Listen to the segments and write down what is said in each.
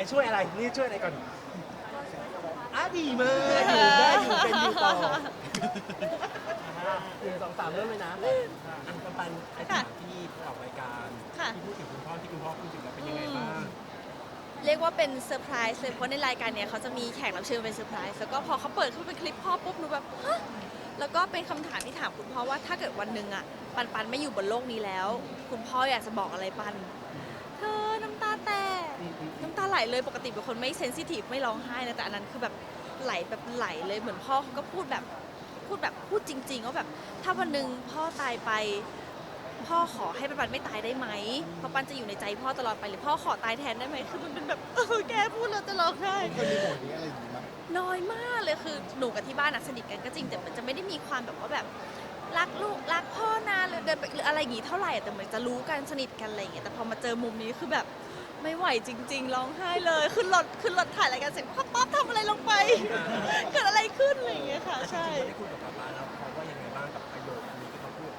อ้ช่วยอะไรนี่ช่วยอะไรก่อนอะดีมากอยู่ได้อยู่เป็นอยู่ต่อหนึ่งสองสามเริ่มเลยนะอันปันปันไอ้ที่ที่ออกรายการค่ะ ที่พูดถึงคุณพ่อที่คุณพ่อพูดถึงเราเป็นยังไงบ้างเรียกว่าเป็นเซอร์ไพรส์เลยเพราะในรายการเนี่ยเขาจะมีแขกรับเชิญเป็นเซอร์ไพรส์แล้วก็พอเขาเปิดขึ้นเป็นคลิปพ่อปุ๊บหนูแบบฮะแล้วก็เป็นคำถามที่ถามคุณพ่อว่าถ้าเกิดวันหนึ่งอะปันปันไม่อยู่บนโลกนี้แล้ว คุณพ่ออยากจะบอกอะไรปันเธอน้ำตาแตก ไหลเลยปกติเป็นคนไม่เซนซิทีฟไม่ร้องไห้นะแต่อันนั้นคือแบบไหลแบบไหลเลยเหมือนพ่อเขาก็พูดแบบพูดแบบพูดจริงๆว่าแบบ ถ้าวันหนึ่งพ่อตายไปพ่อขอให้ปันปันไม่ตายได้ไหมเพราะปันจะอยู่ในใจพ่อตลอดไปหรือพ่อขอตายแทนได้ไหมคือมันเป็นแบบเออแกพูดแล้วจะร้องไห้เคยมีโหมดนี้อะไรอย่างนี้มั้ยน้อยมากเลยคือหนูกับที่บ้านอะสนิทกันก็จริงแต่มันจะไม่ได้มีความแบบว่าแบบรักลูกรักพ่อนะหรือเดินไปหรืออะไรอย่างงี้เท่าไหร่แต่เหมือนจะรู้กันสนิทกันอะไรอย่างเงี้ยแต่พอมาเจอมุมนี้คือแบบ ไม่ไหวจริง ๆ ร้องไห้เลย ขึ้นรถขึ้นรถถ่ายรายการเสร็จพ่อป๊อปทำอะไรลงไป เกิดอะไรขึ้นอะไรอย่างเงี้ยค่ะแล้วจใช่ริงๆได้คุยกับป๊าป๊าแล้วเขาว่ายังไงบ้างกับประโยคนี้ที่เขาพูด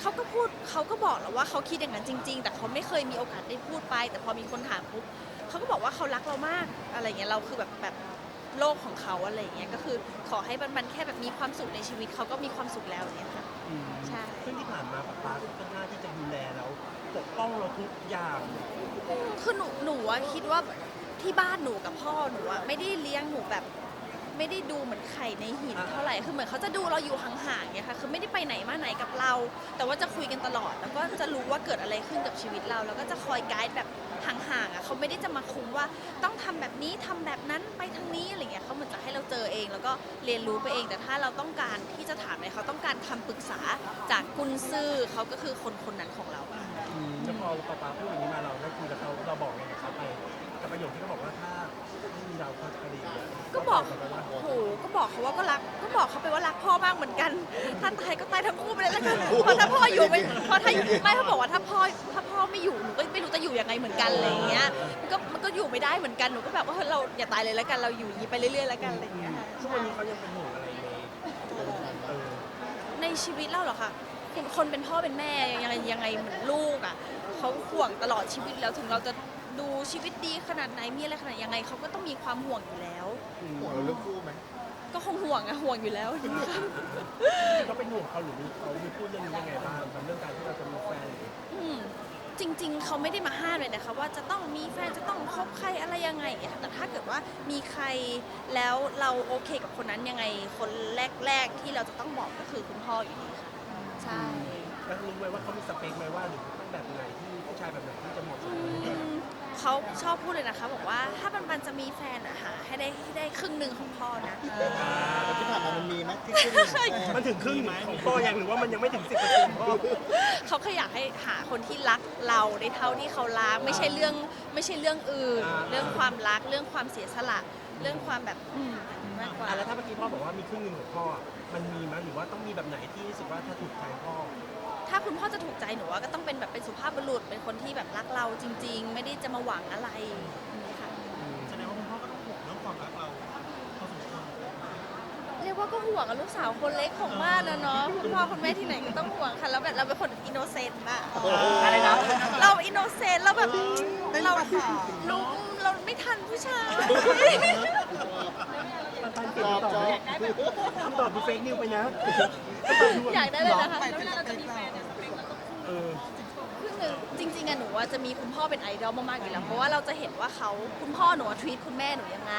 เขาก็พูดเขาก็บอกแล้วว่าเขาคิดอย่างนั้นจริง ๆ แต่เขาไม่เคยมีโอกาสได้พูดไป แต่พอมีคนถามปุ๊บเขาก็บอกว่าเขารักเรามากอะไรเงี้ยเราคือแบบแบบ โลกของเขาอะไรเงี้ยก็คือขอให้มันมันแค่แบบมีความสุขในชีวิตเขาก็มีความสุขแล้วเนี่ยค่ะใช่ ซึ่งที่ผ่านมาป๊าป๊าก็ค่อนข้างที่จะดูแลแล้วปกป้องเราทุกอย่างคือหนูหนูอะคิดว่าที่บ้านหนูกับพ่อหนูอะไม่ได้เลี้ยงหนูแบบ ไม่ได้ดูเหมือนไข่ในหินเท่าไหร่ คือเหมือนเขาจะดูเราอยู่ห่างๆเนี่ยค่ะ คือไม่ได้ไปไหนมาไหนกับเรา แต่ว่าจะคุยกันตลอด แล้วก็จะรู้ว่าเกิดอะไรขึ้นกับชีวิตเรา แล้วก็จะคอยไกด์แบบห่างๆอะเขาไม่ได้จะมาคุมว่าต้องทำแบบนี้ทำแบบนั้นไปทางนี้อะไรเงี้ยเขาเหมือนจะให้เราเจอเอง แล้วก็เรียนรู้ไปเอง แต่ถ้าเราต้องการที่จะถามอะไรเขาต้องการคำปรึกษาจากกุนซื่อเขาก็คือคนคนนั้นของเราอะแล้วพอป๊าป๊าพูดอย่างนี้มาเราได้คุยกับเขาเราบอกไงกับเขาไปกับประโยคที่เขาบอกว่าถ้าไม่มีเราเขาจะกระดิ่งก็ บอกเขาไปว่าโอ้โหก็บอกเขาว่าก็รัก ก็บอกเขาไปว่ารักพ่อมากเหมือนกันถ้าตายก็ตายทั้งคู่ไปเลยแล้วกันเพราะถ้าพ่ออยู่ไม่เพราะถ้าไม่เขาบอกว่าถ้าพ่อถ้าพ่อไม่อยู่หนูก็ไม่รู้จะอยู่ยังไงเหมือนกันอะไรอย่างเงี้ย มันก็มันก็อยู่ไม่ได้เหมือนกัน หนูก็แบบว่าเฮ้ยเราอย่าตายเลยแล้วกัน เราอยู่อย่างนี้ไปเรื่อยๆแล้วกันอะไรอย่างเงี้ยค่ะทุกวันนี้เขายังเป็นห่วงอะไรในเออในชีวิตเราเหรอคะคนคนเป็นพ่อเป็นแม่ยังไงยังไงเหมือนลูกอะเขาห่วงตลอดชีวิตแล้วถึงเราจะ ดูชีวิตดีขนาดไหนมีอะไรขนาดยังไงเขาก็ต้องมีความห่วงอยู่แล้ว ห่วงเราเรื่องคู่ไหมก็คงห่วงอะห่วงอยู่แล้วเขาเป็นห่วงเขาหรือมีเขามีพูดเรื่องนี้ยังไงบ้างกับเรื่องการที่เราจะมีแฟนหรืออืมจริง ๆ เขาไม่ได้มาห้ามเลยนะคะ ว่าจะต้องมีแฟนจะต้องคบใครอะไรยังไงอย่างเงี้ยค่ะแต่ถ้าเกิดว่ามีใครแล้วเราโอเคกับคนนั้นยังไงคนแรกๆที่เราจะต้องบอกก็คือคุณพ่ออยู่ดีค่ะใช่ แล้วรู้ไหมว่าเขามีสเปคไหมว่าหรือต้องแบบไหนที่ผู้ชายแบบไหนที่จะเหมาะสอืมมเขาชอบพูดเลยนะคะ บอกว่าถ้าปันปันจะมีแฟนอะหาให้ได้ให้ได้ครึ่งหนึ่งของพ่อนะ แต่ที่ผ่านมามันมีไหมที่ขึ้นมันถึงครึ่งของพ่อยังหรือว่ามันยังไม่ถึงสิบเปอร์เซ็นต์พ่อเขาแค่อยากให้หาคนที่รักเราในเท่าที่เขารักไม่ใช่เรื่องไม่ใช่เรื่องอื่นอ่าเรื่องความรักเรื่องความเสียสละเรื่องความแบบอืมมากกว่า อะแล้วถ้าเมื่อกี้พ่อบอกว่ามีครึ่งหนึ่งของพ่ออะมันมีไหมหรือว่าต้องมีแบบไหนที่รู้สึกว่าถ้าถูกใจพ่อถ้า คุณพ่อจะถูกใจหนูว่าก็ต้องเป็นแบบเป็นสุภาพบุรุษ เป็นคนที่แบบรักเราจริง ๆ ไม่ได้จะมาหวังอะไรอย่างนี้ค่ะ แสดงว่าคุณพ่อก็ต้องห่วงเรื่องความรักเราพอสมควรเรียกว่าก็ห่วงกับลูกสาวคนเล็กของบ้านนะเนาะคุณพ่อคุณแม่ที่ไหนก็ต้องห่วงค่ะ แล้วแบบเราเป็นคนอินโนเซนต์อะอะไรนะ เราอินโนเซนต์เราแบบเราลุงเราไม่ทันผู้ชาย ปันปันเปลี่ยนชอบคำตอบชอไหมบคำตอบดูเฟกนิวไปนะ อยากได้เลยนะคะเออ คือหนึ่งจริงๆอะหนูว่าจะมีคุณพ่อเป็นไอดอลมากๆอยู่แล้วเพราะว่าเราจะเห็นว่าเขาคุณพ่อหนูทวีตคุณแม่หนูยังไง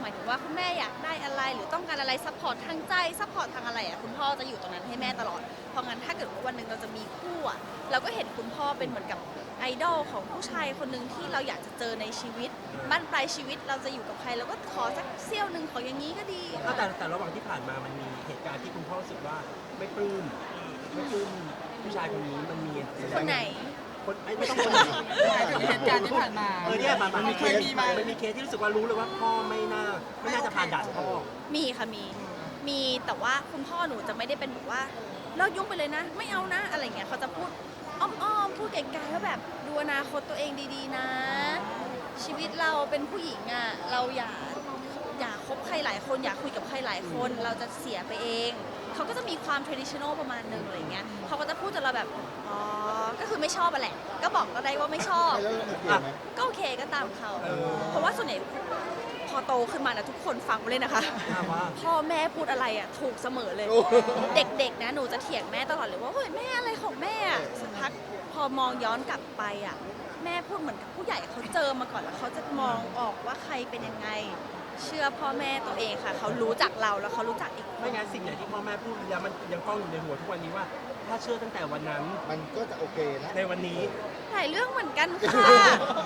หมายถึงว่าคุณแม่อยากได้อะไร หรือต้องการอะไรซัพพอร์ตทางใจซัพพอร์ตทางอะไรอะคุณพ่อจะอยู่ตรงนั้นให้แม่ตลอด เพราะงั้นถ้าเกิดว่าวันหนึ่งเราจะมีคู่อะเราก็เห็นคุณพ่อเป็นเหมือนกับไอดอลของผู้ชายคนหนึ่งที่เราอยากจะเจอในชีวิตบ้านปลายชีวิตเราจะอยู่กับใครเราก็ขอสักเสี้ยวหนึ่งขออย่างนี้ก็ดีอะแต่แต่ระหว่างที่ผ่านมามันมีเหตุการณ์ที่คุณพ่อรู้สึกว่าไม่ปลื้มไม่ปลื้ม ผู้ชายคนนี้มันมีคนไหน คนไอ้ไม่ต้องคนไหนเหตุการณ์ที่ผ่านมา เออเนี่ยมันมันมีเคสเคยมีไหม มันมีเคสที่รู้สึกว่ารู้เลยว่าพ่อไม่น่าไม่น่าจะผ่านด่านพ่อมีค่ะมี มีแต่ว่าคุณพ่อหนูจะไม่ได้เป็นแบบว่าเลิกยุ่งไปเลยนะ ไม่เอานะ อะไรเงี้ยเขาจะพูดอ้อมๆพูดไกลๆว่าแบบดูอนาคตตัวเองดีๆนะ ชีวิตเราเป็นผู้หญิงอะเราอย่า อย่าคบใครหลายคนอย่าคุยกับใครหลายคน เราจะเสียไปเอง เขาก็จะมีความ traditional ประมาณหนึ่งอะไรเงี้ยเขาก็จะพูดจนเราแบบอ๋อก็คือไม่ชอบอะแหละ ก็บอกก็ได้ว่าไม่ชอบ แล้วเราโอเคไหม ก็โอเคก็ตามเขาเออเพราะว่าส่วนใหญ่พอโตขึ้นมานะทุกคนฟังไว้เลยนะคะถามว่า พ่อแม่พูดอะไรอะถูกเสมอเลย โอ้โหเด็กๆนะหนูจะเถียงแม่ตลอดเลยว่าเฮ้ยแม่อะไรของแม่อะสักพักพอมองย้อนกลับไปอะแม่พูดเหมือนกับผู้ใหญ่เขาเจอมาก่อนแล้วเขาจะมองออกว่าใครเป็นยังไง เชื่อพ่อแม่ตัวเองค่ะ เขารู้จักเราแล้วเขารู้จักอีก ไม่งั้นสิ่งไหนที่พ่อแม่พูดยังมันยังกล้องอยู่ในหัวทุกวันนี้ว่า ถ้าเชื่อตั้งแต่วันนั้นมันก็จะโอเคนะ ในวันนี้ หลายเรื่องเหมือนกันค่ะ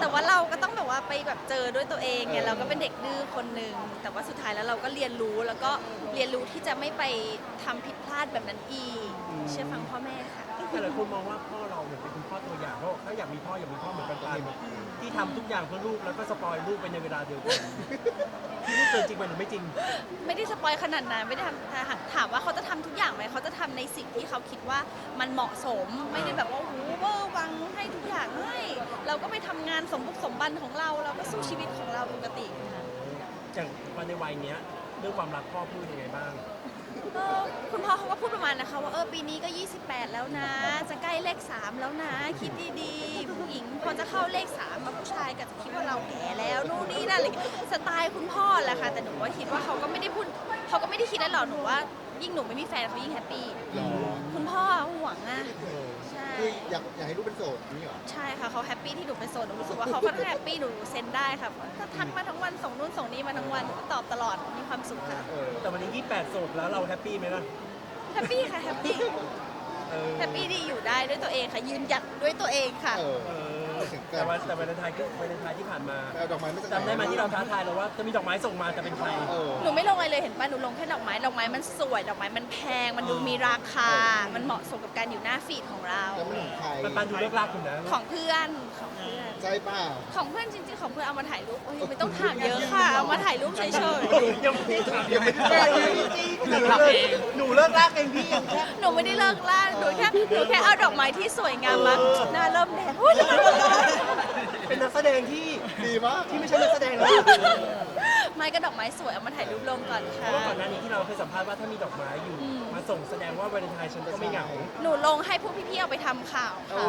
แต่ว่าเราก็ต้องแบบว่าไปแบบเจอด้วยตัวเองไงเออ เราก็เป็นเด็กดื้อคนหนึ่ง แต่ว่าสุดท้ายแล้วเราก็เรียนรู้แล้วก็เรียนรู้ที่จะไม่ไปทำผิดพลาดแบบนั้นอีก อืม เชื่อฟังพ่อแม่ค่ะ แต่หลายคนมองว่าพ่อเราเนี่ยเป็นคุณพ่อตัวอย่างเพราะถ้าอยากมีพ่ออยากมีพ่อเหมือนกันปันที่ทำทุกอย่างเพื่อลูกแล้วก็สปอยลูกไปในเวลาเดียวกัน ที่ลูกเกินจริงมันหรือไม่จริง ไม่ได้สปอยขนาดนั้นไม่ได้ทำแต่ถามว่าเขาจะทำทุกอย่างไหมเขาจะทำในสิ่งที่เขาคิดว่ามันเหมาะสมไม่ได้แบบว่าโอ้โหเวอร์วังให้ทุกอย่างให้เราก็ไปทำงานสมบุกสมบันของเรา เราก็สู้ชีวิตของเราปกติค่ะ อย่างวันในวัยเนี้ยเรื่องความรักพ่อพูดยังไงบ้าง เออคุณพ่อเขาก็พูดประมาณนะคะว่าเออปีนี้ก็ 28 แล้วนะ จะใกล้เลข 3 แล้วนะ คิดดีๆ ผู้หญิงพอจะเข้าเลข3มาผู้ชายก็จะคิดว่าเราแก่แล้วนู่นนี่นั่นอะไรอย่างเงี้ยสไตล์คุณพ่อแหละค่ะแต่หนูว่าคิดว่าเขาก็ไม่ได้พูดเขาก็ไม่ได้คิดอะไรหรอกหนูว่ายิ่งหนูไม่มีแฟนเขายิ่งแฮปปี้หรอคุณพ่อห่วงอะ เออใช่ คืออยากอยากให้ลูกเป็นโสดนี่เหรอ ใช่ค่ะเขาแฮปปี้ที่หนูเป็นโสดหนูรู้สึกว่าเขาค่อนข้างแฮปปี้หนูเซ็นได้ค่ะถ้าทักมาทั้งวันส่งนู่นส่งนี่มาทั้งวันหนูก็ตอบตลอดมีความสุขค่ะเออแต่วันนี้ 28โสดแล้วเราแฮปปี้ไหมล่ะแฮปปี้ค่ะแฮปปี้เออแฮปปี้ที่อยู่ได้ด้วยตัวเองค่ะ ยืนหยัดด้วยตัวเองค่ะ เออ เออแต่วันแต่วันเลนไทายคือวันเลนไทายที่ผ่านมา แต่เอาดอกไม้ไม่จำได้ไหมที่เราท้าทายเราว่าจะมีดอกไม้ส่งมาแต่เป็นใคร เออ เลยเห็นป่ะหนูลงแค่ดอกไม้ ดอกไม้มันสวย ดอกไม้มันแพง มันดูมีราคา มันเหมาะสมกับการอยู่หน้าฟีดของเรา แล้วมันของใครมันปันดูเลิกลากคุณนะของเพื่อน ของเพื่อนใช่เปล่า ของเพื่อนจริงๆ ของเพื่อนเอามาถ่ายรูป โอ้ยไม่ต้องถามเยอะค่ะ เอามาถ่ายรูปเฉยยังไม่ได้ถามยังไม่ได้ถามหนูเลิกลากเองพี่ยังแค่ๆ หนูไม่ได้เลิกล่าหนูแค่ หนูแค่เอาดอกไม้ที่สวยงามมาหน้าเริ่มแดงอุ๊ยเป็นนักแสดงที่ดีมากที่ไม่ใช่นักแสดงแล้ว ไม่ก็ดอกไม้สวยเอามาถ่ายรูปลงก่อนเพค่ะ ราะว่าก่อนหน้านี้ที่เราเคยสัมภาษณ์ว่าถ้ามีดอกไม้อยู่ อืม มาส่งแสดงว่าวันเลนไทายฉันก็ไม่เหงาหนูลงให้พวกพี่ๆเอาไปทำข่าวค่ะ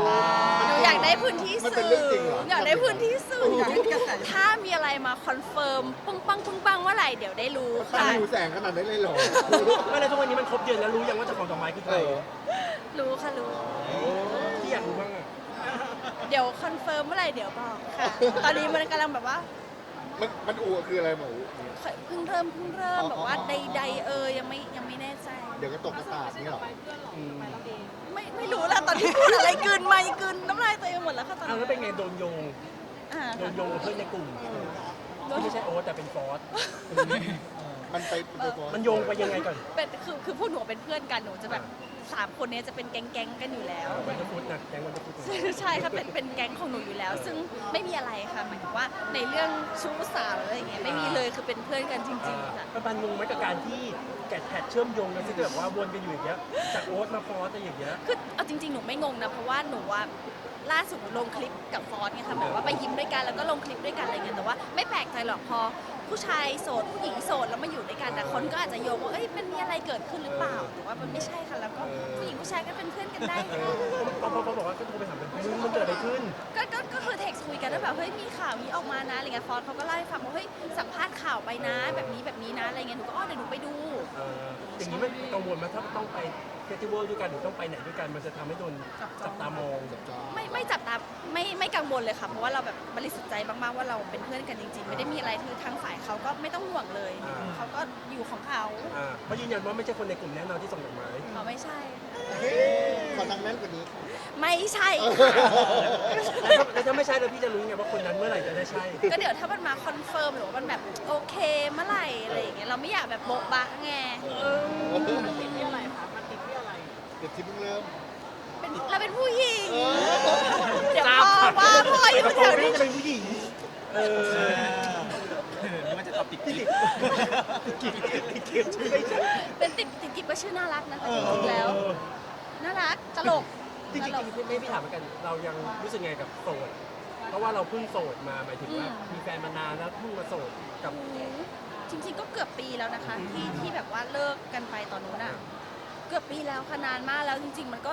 หนูอยากได้พื้นที่มันสื่เป็นเรื่องจริงเหรออ อยากได้พื้นที่สื่อถ้ามีอะไรมาคอนเฟิร์มปึ้งปังปึ้งปังเมื่อไหร่เดี๋ยวได้รู้ตาค่ะ อยู่แสงขนาดนั้นเลยเหรอ ไม่แล้วทุกวันนี้มันครบเดือนแล้วรู้ยังว่าเจ้าของดอกไม้คือใคเอรอรู้ค่ะรู้ ที่อยากรู้บ้างอะเดี๋ยวคอนเฟิร์มเมื่อไหร่เดี๋ยวบอกค่ะ ตอนนี้มันกำลังแบบว่า มันมันอูคืออะไรหมู เพิ่งเริ่มเพิ่งเริ่มอ๋อแบบว่าใดๆเออยังไม่ยังไม่แน่ใจ เดี๋ยวก็ตกกระตาดนี่เหรออืมไม่ไม่รู้ละตอนที่พูดอะไรกลืนไม่กลืนน้ำลายตัวเองหมดแล้วค่ะตอนเอานี้แล้วเป็นไงโดนโยงอ่าโดนโยงกับเพื่อนในกลุ่มที่ไม่ใช่โอ๊ตแต่เป็นฟอสมันไปมันไปฟ้อง มันโยงไปยังไงก่อน เป็นคือคือพวกหนูเป็นเพื่อนกันหนูจะแบบ สามคนเนี้ยจะเป็นแก๊งๆกันอยู่แล้ว วันจะพูดนะแกงวันจะพูดใช่ค่ะเป็นเป็นแก๊งของหนูอยู่แล้ว ซึ่งไม่มีอะไรค่ะหมายถึงว่าในเรื่องชู้สาวอะไรอย่างเงี้ยไม่มีเลยคือเป็นเพื่อนกันจริงๆค่ะปันงงไหมกับการที่แกะแพทเชื่อมโยงกันที่แบบว่าวนกันอยู่อย่างเงี้ยจากโอ๊ตมาฟอสอะไรอย่างเงี้ย คือเอาจริงๆ หนูไม่งงนะ เพราะว่าหนูว่าล่าสุดหนูลงคลิปกับฟอสไงค่ะแบบว่าไปยิ้มด้วยกันแล้วก็ลงคลิปด้วยกันอะไรเงี้ยแต่ว่าไม่แปลกใจหรอกพอ ผู้ชายโสดผู้หญิงโสดแล้วมาอยู่ด้วยกันแต่คนก็อาจจะโยงว่าเอ้ยมันมีอะไรเกิดขึ้นหรือเปล่าแต่ว่ามันไม่ใช่ค่ะแล้วก็ผู้หญิงผู้ชายก็เป็นเพื่อนกันได้เออพอพอเขาบอกว่าก็โทรไปถามเป็นมึงมันเกิดอะไรขึ้น ก็ก็ก็คือเท็กซ์คุยกันแล้วแบบเฮ้ยมีข่าวนี้ออกมานะอะไรเงี้ยฟอสเขาก็เล่าให้ฟังว่าเฮ้ยสัมภาษณ์ข่าวไปนะ แบบนี้แบบนี้นะอะไรเงี้ยหนูก็อ๋อเดี๋ยวหนูไปดู เอออย่างนี้มันกังวลไหมถ้าต้องไปเฟสติวัลด้วยกันหรือต้องไปไหนด้วยกันมันจะทำให้โดนจับตามองไม่ไม่จับตาไม่ไม่กังวลเลยค่ะ เพราะว่าเราแบบบริสุทธิ์ใจมากๆว่าเราเป็นเพื่อนกันจริงๆ ไม่ได้มีอะไรคือทางฝ่ายเขาก็ไม่ต้องห่วงเลยอ่าเขาก็อยู่ของเขาอ่าเขายืนยันว่าไม่ใช่คนในกลุ่มแน่นอนที่ส่งดอกไม้เขาไม่ใช่ ขอทางนั้นกว่านี้ ไม่ใช่แล้วถ้าแล้วถ้าไม่ใช่แล้วพี่จะรู้ไงว่าคนนั้นเมื่อไหร่จะได้ใช่ ก็เดี๋ยวถ้ามันมาคอนเฟิร์มหรือว่ามันแบบโอเคเมื่อไหร่อะไรอย่างเงี้ยเราไม่อยากแบบโบ๊ะบะไงเออ อะไรติดที่เพิ่งเริ่ม เป็นเราเป็นผู้หญิง เออ เดี๋ยวพ่อว่าพ่ออยู่กระแถโปรงวนี่นี้จะเป็นผู้หญิง เออนี่มันจะตอบติดที่ติติดดติดเกียบชื่อไม่ใช่เป็นติดติดกิบก็ชื่อน่ารักนะคะจริงๆแล้วเออน่ารักตลกจริงตๆลกพี่ไม่พี่ถามเหมือนกัน เรายังรู้สึกไงกับโสด เพราะว่าเราเพิ่งโสดมาหมายถึงว่าอืมมีแฟนมานานแล้วเพิ่งมาโสดกับ จริงๆก็เกือบปีแล้วนะคะ ที่ที่แบบว่าเลิกกันไปตอนนู้นอะ เกือบปีแล้วค่ะนานมากแล้วจริง ๆ มันก็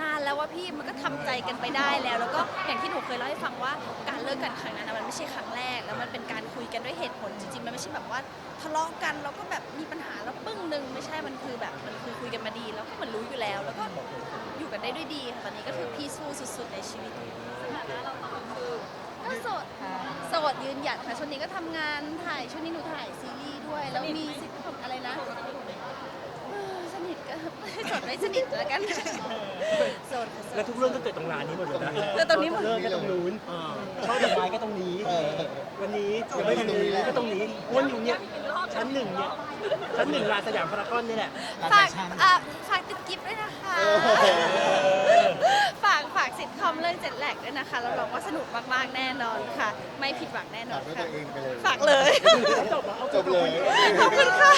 นานแล้วว่าพี่มันก็ทำใจกันไปได้แล้ว แล้วก็อย่างที่หนูเคยเล่าให้ฟังว่าการเลิกกันครั้งนั้นนะมันไม่ใช่ครั้งแรก แล้วมันเป็นการกันด้วยเหตุผลจริงๆมันไม่ใช่แบบว่าทะเลาะกันแล้วก็แบบมีปัญหาแล้วปึ้งหนึ่งไม่ใช่มันคือแบบมันคือคุยกันมาดี แล้วก็เหมือนรู้อยู่แล้ว แล้วก็อยู่กันได้ด้วยดีค่ะตอนนี้ก็คือพีซูสุด ๆ ในชีวิตก็โสดค่ะโสดยืนหยัดค่ะช่วงนี้ก็ทำงานถ่ายช่วงนี้หนูถ่ายซีรีส์ด้วย แล้วมีซิทคอมอะไรนะเออ สนิทก็โสดไม่สนิทแล้วกันโสดค่ะโสแล้ดวทุกเรื่องก็เกิดตรงร้านนี้หมดเลยนะเกิดตรงนี้หมด เรื่องก็ตรงนู้นช่อดอกไม้ก็ตรงนี้ เออ วันนี้ยังไม่ถึงนี้ก็ตรงนี้วนอยู่เนี่ยชั้นหนึ่งเนี่ยชั้นหนึ่งลานสยามพารากอนนี่แหละ ฝากเอ่อฝากติดกิฟต์ด้วยนะคะ ฝากฝากสิทธิ์คอมเรื่องเจ็ดแหลกด้วยนะคะรับรองว่าสนุกมากๆแน่นอนค่ะ ไม่ผิดหวังแน่นอฝานกด้วยค่ะ ตัวเองไปเลย ฝากเลย จบแล้วเอาจบเลย ขอบคุณค่ะ